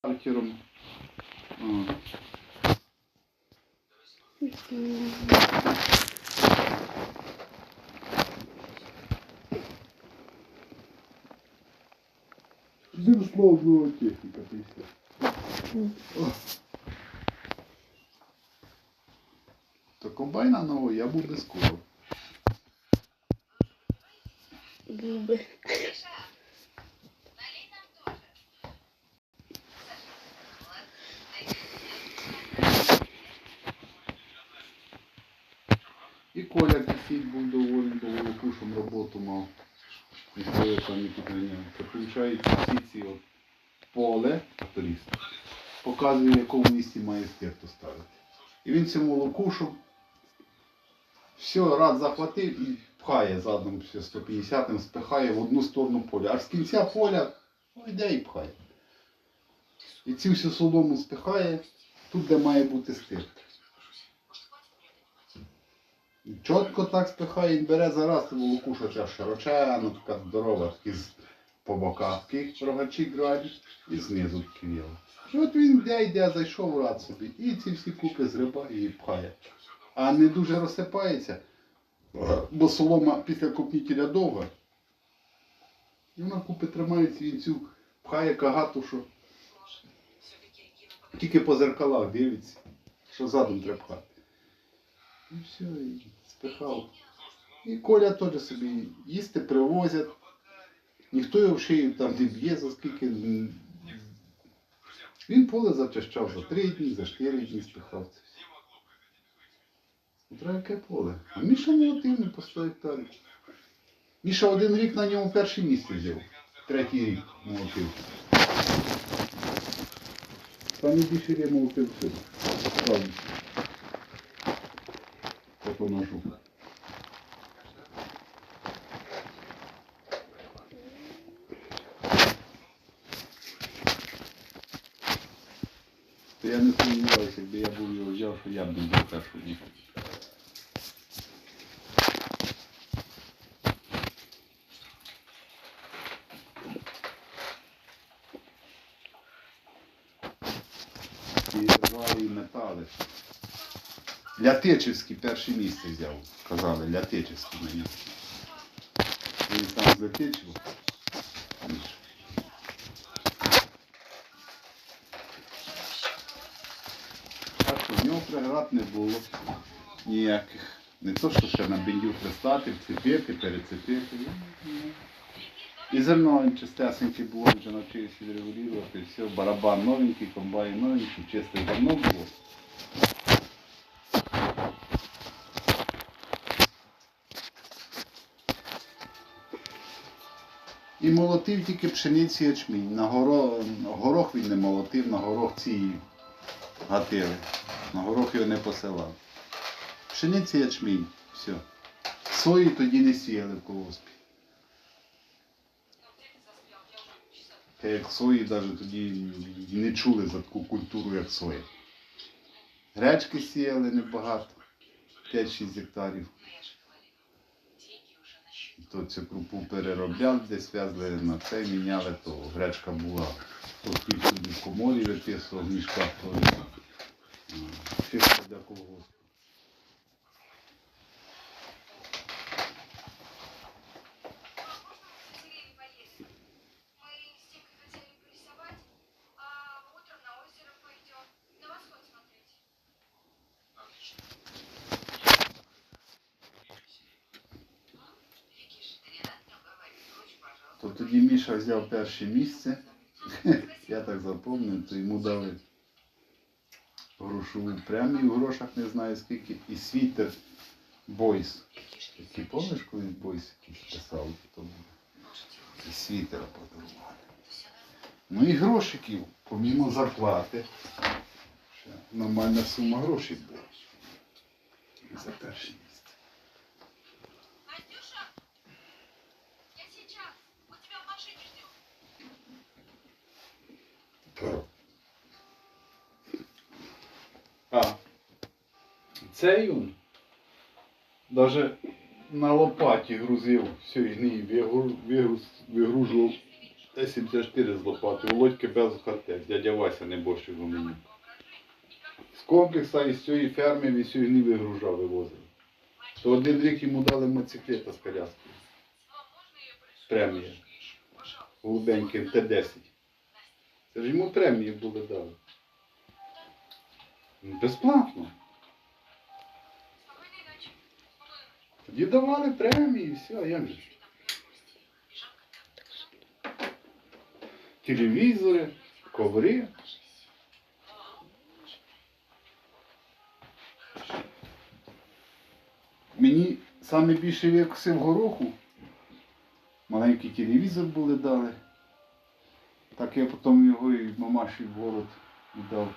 Паркером. Безусловно, техніка після. То комбайна нового я був без скоро. Губи. І Кисіть був доволен, бо волокушем роботу мав. І своє там і підганяв. Це всі ці от поле, тракторист, показує, в якому місці має стерту ставити. І він цьому волокушу все рад захватив і пхає задом 150-м, спихає в одну сторону поля. Аж з кінця поля ну, йде і пхає. І цю всю солому спихає тут, де має бути стирт. Чітко так спихає, він бере зараз волокуша ця широчена, така здорова, такі по боках, таких рогачі грають, і знизу такі віли. І от він йде, йде, зайшов рад собі, і ці всі купи зрибає і пхає. А не дуже розсипається, бо солома після купнітеля довга. І вона купи тримається, він цю пхає кагату, що тільки по зеркалах дивиться, що задом треба пхати. І все, і спихав. І Коля теж собі їсти привозять. Ніхто його в там не б'є, за скільки. Він поле зачищав за три дні, за чотири дні спихав це. Треба яке поле. А Міша молотив не по 100 гектарів. Міша один рік на ньому перше місце взяв. Третій рік молотив. Саме більше я молотив всюди. Справді. По поношу. Я не сумніваюся, якби я був його взяв, що я б не був першого дня. І рвали і метали. Лятичівський перше місце взяв. Казали, Лятичівський мені. Він сам з Лятичева. Так в нього преград не було ніяких. Не то, що ще на бендю пристати, вцепити, перецепити. І зерно він чистесенький було, вже навчився відрегулювати. Все, барабан новенький, комбайн новенький, чисте зерно було. І молотив тільки пшениці ячмінь. На горо... горох він не молотив, на горох ці гатили. На горох його не посилав. Пшениця і ячмінь. Все. Сої тоді не сіяли в колгоспі. Та як сої навіть тоді не чули за таку культуру, як соя. Гречки сіяли небагато. 5-6 гектарів. То цю крупу переробляли, десь в'язли на це, міняли, то гречка була. То в коморі виписував, в мішках То тоді Міша взяв перше місце. Я так запомнив, то йому дали грошову премію в грошах, не знаю скільки, і світер Бойс. Який помниш, коли Бойс якийсь писав, і світера подарували. Ну і грошиків, помімо зарплати. Нормальна сума грошей була. За перше місце. Настюша, я сейчас. Мы тебя в машине ждем. А, цей він даже на лопаті грузив все гній, вигружував Т-74 з лопати, Володьки без ХТ, дядя Вася не борщив у мені. З комплекса із цієї ферми цієї не вигружав, вивозив. То один рік йому дали мотоциклета з коляскою. Премія. Голубенький Т-10. Це ж йому премії були дали. Безплатно. Тоді давали премії, все, а як же. Телевізори, коври. Мені саме більше викосив гороху. Маленький телевізор були дали. Так я потім його і мамаші в город віддав.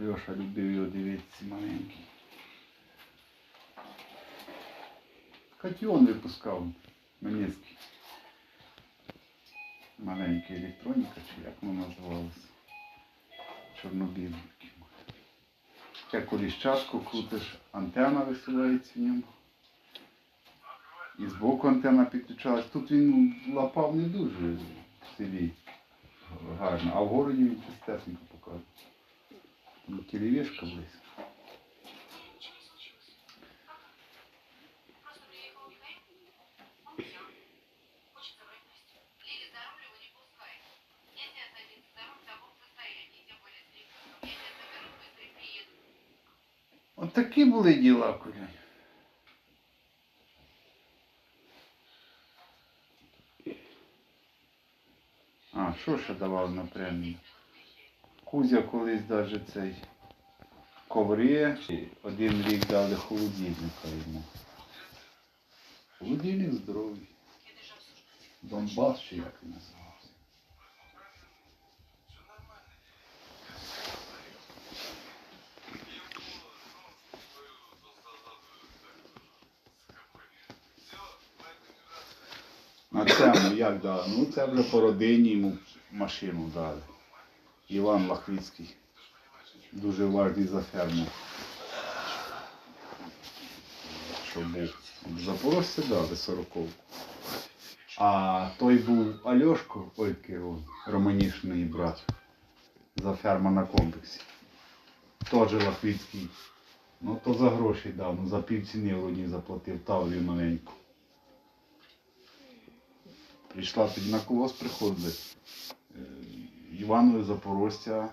Льоша любив його дивитися маленький. Катіон випускав Менецький. Маленька електроніка, чи як воно називалося. Чорнобілий такий. Як коліщатку крутиш, антенна висувається в ньому. І збоку антенна підключалась. Тут він лапав не дуже в селі гарно, а в городі він чистесенько показує. Там телевішка близько. Просто приехал Михаил. Он все. Хочет забрать Настю. Лили за руль его не пускает. Если садится за руль в таком состоянии, тем более с ребенком, я тебя заберу, быстро и приеду. От такі були діла, курянь. А, що ще давав на премію? Кузя колись даже цей коври. Один рік дали холодильника йому. Холодильник здоровий. Донбас чи як він називався. На цьому як дали? Ну це вже по родині йому машину дали. Іван Лахвицький. Дуже важний за ферму. Що був. В Запорожці дали сороковку. А той був Альошко, ой, який он, Романішний брат. За ферма на комплексі. Теж Лахвицький. Ну то за гроші дав, ну за півціни вроді заплатив тавлю маленьку. Прийшла тоді на колос приходили. Іванові Запорожця,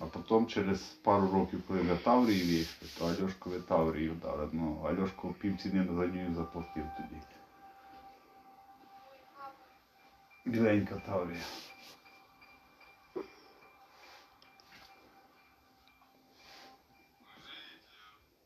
а потім через пару років, коли в Таврії вийшли, то Альошкові Таврію дали. Ну, Альошко півціни за нього заплатив тоді. Біленька Таврія.